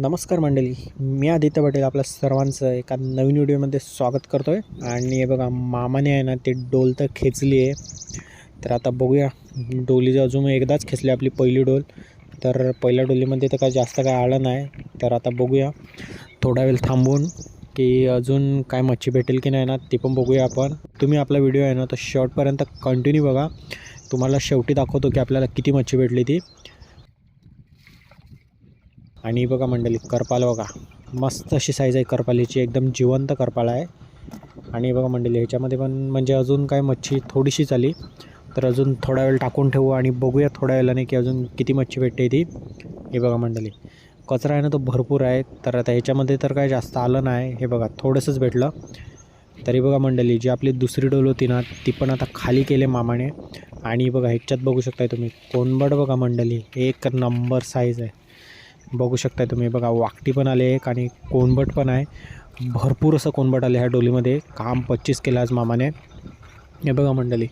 नमस्कार मंडळी मी आदित्य पटेल आपल्या सर्वांचं एका नवीन व्हिडिओमध्ये स्वागत करतो आहे आणि हे बघा मामाने आहे ना ते डोल तर खेचली आहे. तर आता बघूया डोली अजून एकदाच खेचली आपली पहिली डोल. तर पहिल्या डोलीमध्ये तर काय जास्त काय आलं नाही. तर आता बघूया थोडा वेळ थांबून की अजून काय मच्छी भेटेल की नाही ना ते पण बघूया आपण. तुम्ही आपला व्हिडिओ आहे ना तर शॉर्टपर्यंत कंटिन्यू बघा. तुम्हाला शेवटी दाखवतो की आपल्याला किती मच्छी भेटली ती. आणि बघा मंडळी करपाल बघा. मस्त अशी साईज आहे करपालीची एकदम जिवंत करपाल आहे. आणि बघा मंडळी ह्याच्यामध्ये पण म्हणजे अजून काय मच्छी थोडीशीच आली तर अजून थोडा वेळ टाकून ठेवू आणि बघूया थोड्या वेळाने की अजून किती मच्छी भेटते ती. हे बघा मंडळी कचरा आहे ना तो भरपूर आहे. तर आता ह्याच्यामध्ये तर काय जास्त आलं नाही. हे बघा थोडंसंच भेटलं. तरी बघा मंडळी जी आपली दुसरी डोल होती ना ती पण आता खाली केले मामाने. आणि बघा ह्याच्यात बघू शकताय तुम्ही कोणबड बघा मंडळी एक नंबर साईज आहे. बघू शकताय तुम्ही. बघा वाकटी पण आले एक आणि कोणबट पण आहे. भरपूर असं कोणबट आले ह्या डोलीमध्ये. काम पच्चीस केलं आज मामाने. हे बघा मंडळी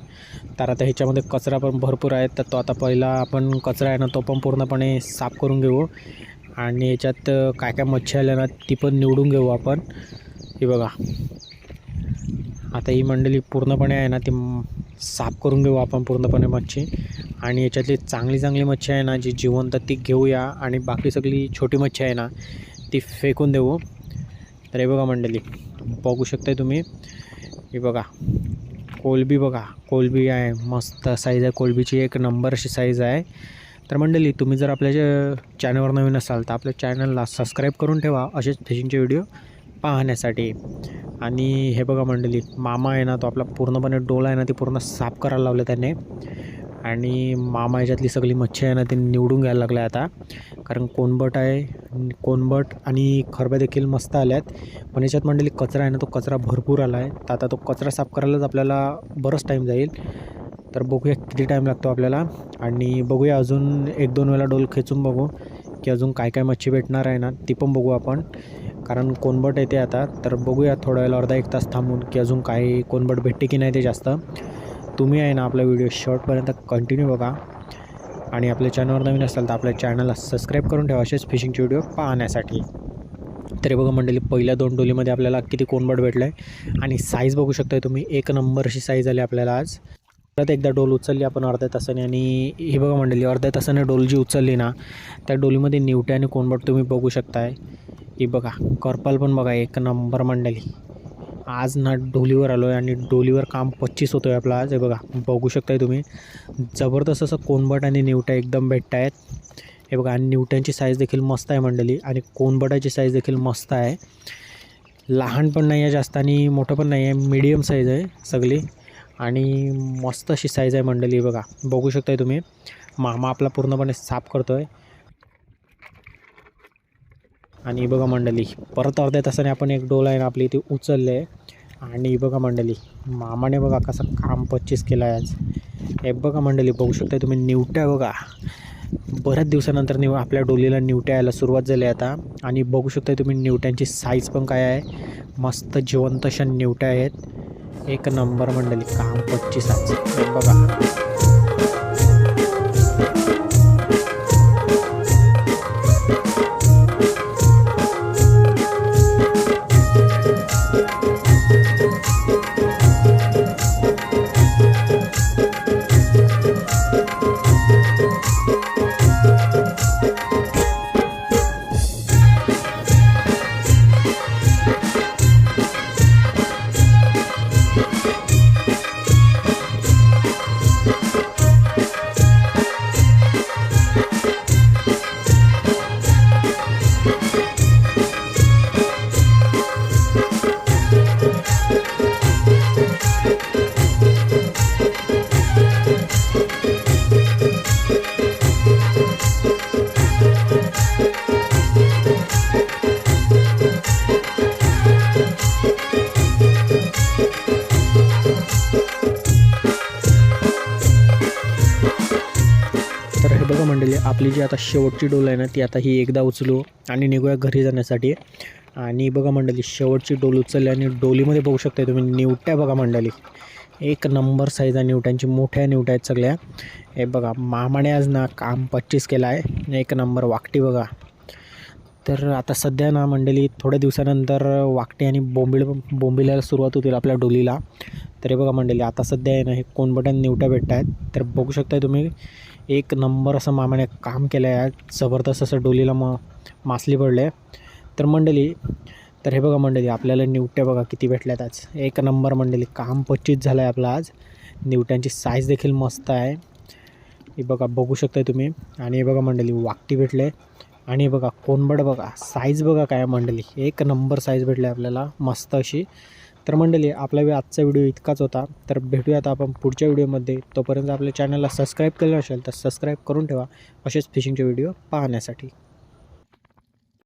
तर आता ह्याच्यामध्ये कचरा पण भरपूर आहे. तर तो आता पहिला आपण कचरा आहे ना तो पण पूर्णपणे साफ करून घेऊ. आणि याच्यात काय काय मच्छी आल्या ना ती पण निवडून घेऊ आपण. हे बघा. आता ही मंडळी पूर्णपणे आहे ना ती साफ करून घेऊ आपण पूर्णपणे मच्छी. आणि याच्यातली चांगली चांगली मच्छी आहे ना जी जिवंत ती घेऊया आणि बाकी सगळी छोटी मच्छी आहे ना ती फेकून देऊ. तर हे बघा मंडळी बघू शकताय तुम्ही. हे बघा कोलबी बघा कोलबी आहे मस्त साईज आहे. कोलबीची एक नंबर अशी साईज आहे. तर मंडळी तुम्ही जर आपल्या चॅनलवर नवीन असाल तर आपल्या चॅनलला सबस्क्राईब करून ठेवा असेच फिशिंगचे व्हिडिओ पाहण्यासाठी. आणि हे बघा मंडळी मामा आहे ना तो आपला पूर्णपणे डोला आहे ना ती पूर्ण साफ करायला लावलं त्याने. आणि मामा याच्यातली सगळी मच्छी आहे ना ती निवडून घ्यायला लागल्या आता. कारण कोणबट आहे कोणबट आणि खरब्या देखील मस्त आहेत पण याच्यात मंडळी कचरा आहे ना तो कचरा भरपूर आला आहे तर आता तो कचरा साफ करायलाच आपल्याला बरंच टाईम जाईल. तर बघूया किती टाईम लागतो आपल्याला. आणि बघूया अजून एक दोन वेळा डोल खेचून बघू की अजून काय काय मच्छी भेटणार आहे ना ती पण बघू आपण. कारण कोणबट येते आता. तर बघूया थोड्या वेळेला अर्धा एक तास थांबून की अजून काही कोणबट भेटते की नाही ते जास्त. तुम्ही आहे ना आपला व्हिडिओ शॉर्टपर्यंत कंटिन्यू बघा. आणि आपल्या चॅनलवर नवीन असाल तर आपल्या चॅनलला सबस्क्राईब करून ठेवा. असेच फिशिंगचे व्हिडिओ पाहण्यासाठी. तरी बघा मंडळी पहिल्या दोन डोलीमध्ये आपल्याला किती कोणबट भेटलं आहे आणि साईज बघू शकताय तुम्ही. एक नंबर अशी साईज आली आपल्याला आज. परत एकदा डोल उचलली आपण अर्ध्या तासाने. आणि हे बघा मंडळी अर्ध्या तासाने डोल जी उचलली ना त्या डोलीमध्ये निवट्या आणि कोणबट तुम्ही बघू शकताय. ही बघा कर्पल पण बघा एक नंबर मंडळी. आज ना डोलीवर आलो आहे आणि डोलीवर काम पच्चीस होतो आहे आपला आज. हे बघा बघू शकताय तुम्ही. जबरदस्त असं कोनबट आणि निवट्या एकदम भेटत आहेत हे बघा आणि निवट्यांची साईज देखील मस्त आहे मंडळी. आणि कोनबटाची साईज देखील मस्त आहे. लहान पण नाही आहे जास्त आणि मोठं पण नाही आहे मीडियम साईज आहे सगळी. आणि मस्त अशी साईज आहे मंडळी बघा. बघू शकताय तुम्ही. मामा आपला पूर्णपणे साफ करतो आहे आणि बघा मंडळी परत अर्ध्या तासाने आपण एक डोल आहे ना आपली ती उचलले आहे. आणि बघा मंडळी मामाने बघा कसं काम पच्चीस केलं आहे आज. हे बघा मंडळी बघू शकता तुम्ही निवट्या बघा. बऱ्याच दिवसानंतर निव आपल्या डोलीला निवट्या यायला सुरुवात झाली आहे आता. आणि बघू शकता तुम्ही निवट्यांची साईज पण काय आहे. मस्त जिवंत अशा निवट्या आहेत. एक नंबर मंडळी काम पच्चीस आज. बघा. बघा मंडळी आपली जी आता शेवटची डोल आहे ना ती आता ही एकदा उचलू आणि निघूया घरी जाण्यासाठी. आणि बघा मंडळी शेवटची डोल उचलली आणि डोलीमध्ये बघू शकता तुम्ही निवट्या बघा मंडळी. एक नंबर साईज आहे निवट्यांची मोठ्या निवट्या आहेत सगळ्या. हे बघा मामाने आज ना काम पच्चीस केलं आहे. एक नंबर वाकटी बघा. तर आता सध्या ना मंडळी थोड्या दिवसानंतर वाकटी आणि बोंबिळ बोंबिलाला सुरुवात होतील आपल्या डोलीला. तर हे बघा मंडळी आता सध्या आहे ना हे कोणबटन निवट्या भेटत आहेत तर बघू शकताय तुम्ही एक नंबर असं मामाने काम केलं आहे जबरदस्त असं डोलीला म मासली पडले. आहे तर मंडळी तर हे बघा मंडळी आपल्याला निवट्या बघा किती भेटल्यात आज. एक नंबर मंडळी काम पच्चीस झालं आहे आपलं आज. निवट्यांची साईज देखील मस्त आहे. हे बघा बघू शकताय तुम्ही. आणि हे बघा मंडळी वाकटी भेटले. आणि हे बघा कोणबड बघा साईज बघा काय मंडळी एक नंबर साईज भेटली आपल्याला मस्त अशी. तर मंडळी आपला वे- आजचा व्हिडिओ इतकाच होता. तर भेटूयात आपण पुढच्या व्हिडिओमध्ये. तोपर्यंत आपल्या चॅनलला सबस्क्राईब केलं असेल तर सबस्क्राईब करून ठेवा. असेच फिशिंगचे व्हिडिओ पाहण्यासाठी.